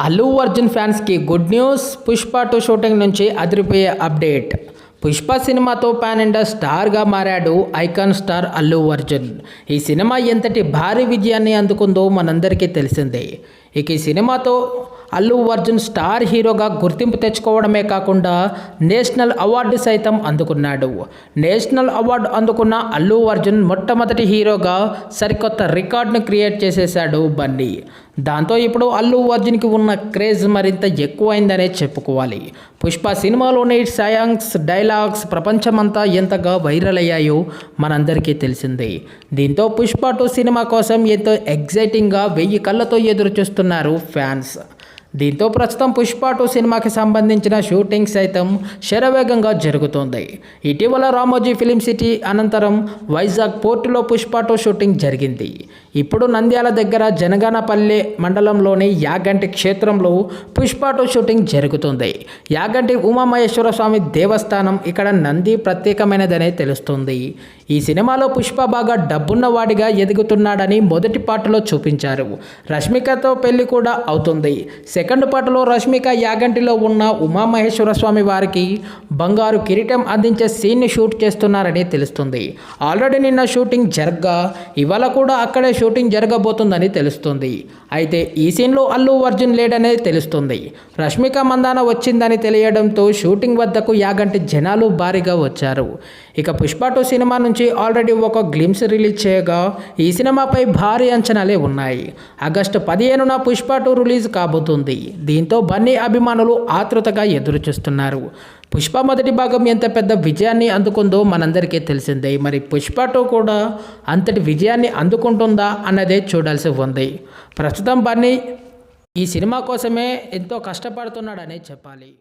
అల్లు అర్జున్ ఫ్యాన్స్కి good news. Pushpa two shooting నుంచి అదిరిపోయే అప్డేట్. పుష్ప సినిమాతో పాన్ ఇండియా స్టార్గా మారాడు ఐకాన్ స్టార్ అల్లు అర్జున్. ఈ సినిమా ఎంతటి భారీ విజయాన్ని అందుకుందో మనందరికీ తెలిసిందే. ఇక ఈ సినిమాతో అల్లు అర్జున్ స్టార్ హీరోగా గుర్తింపు తెచ్చుకోవడమే కాకుండా నేషనల్ అవార్డు సైతం అందుకున్నాడు. నేషనల్ అవార్డు అందుకున్న అల్లు అర్జున్ మొట్టమొదటి హీరోగా సరికొత్త రికార్డును క్రియేట్ చేసేశాడు బన్నీ. దాంతో ఇప్పుడు అల్లు అర్జున్కి ఉన్న క్రేజ్ మరింత ఎక్కువైందనే చెప్పుకోవాలి. పుష్ప సినిమాలోని సాయాంగ్స్ డైలాగ్స్ ప్రపంచమంతా ఎంతగా వైరల్ అయ్యాయో మనందరికీ తెలిసిందే. దీంతో పుష్ప టూ సినిమా కోసం ఎంతో ఎగ్జైటింగ్గా వెయ్యి కళ్ళతో ఎదురు చెప్తున్నారు ఫ్యాన్స్. దీంతో ప్రస్తుతం పుష్ప టూ సినిమాకి సంబంధించిన షూటింగ్ సైతం శరవేగంగా జరుగుతోంది. ఇటీవల రామోజీ ఫిలిం సిటీ అనంతరం వైజాగ్ పోర్టులో పుష్ప టూ షూటింగ్ జరిగింది. ఇప్పుడు నంద్యాల దగ్గర జనగానపల్లె మండలంలోని యాగంటి క్షేత్రంలో పుష్ప టూ షూటింగ్ జరుగుతుంది. యాగంటి ఉమామహేశ్వర స్వామి దేవస్థానం ఇక్కడ నంది ప్రత్యేకమైనదనే తెలుస్తుంది. ఈ సినిమాలో పుష్ప బాగా డబ్బున్నవాడిగా ఎదుగుతున్నాడని మొదటి పాటలో చూపించారు. రష్మికతో పెళ్ళి కూడా అవుతుంది. సెకండ్ పాటలో రష్మిక యాగంటిలో ఉన్న ఉమామహేశ్వర స్వామి వారికి బంగారు కిరీటం అందించే సీన్ని షూట్ చేస్తున్నారని తెలుస్తుంది. ఆల్రెడీ నిన్న షూటింగ్ జరగ్గా ఇవాళ కూడా అక్కడే షూటింగ్ జరగబోతుందని తెలుస్తుంది. అయితే ఈ సీన్లో అల్లు అర్జున్ లేడనే తెలుస్తుంది. రష్మిక మందాన వచ్చిందని తెలియడంతో షూటింగ్ వద్దకు యాగంటి జనాలు భారీగా వచ్చారు. ఇక పుష్ప టూ సినిమా నుంచి ఆల్రెడీ ఒక గ్లిమ్స్ రిలీజ్ చేయగా ఈ సినిమాపై భారీ అంచనాలే ఉన్నాయి. ఆగస్టు పదిహేనున పుష్ప టూ రిలీజ్ కాబోతుంది. దీంతో బన్నీ అభిమానులు ఆతృతగా ఎదురుచూస్తున్నారు. పుష్ప మొదటి భాగం ఎంత పెద్ద విజయాన్ని అందుకుందో మనందరికీ తెలిసిందే. మరి పుష్ప టూ కూడా అంతటి విజయాన్ని అందుకుంటుందా అన్నదే చూడాల్సి ఉంది. ప్రస్తుతం బన్నీ ఈ సినిమా కోసమే ఎంతో కష్టపడుతున్నాడనే చెప్పాలి.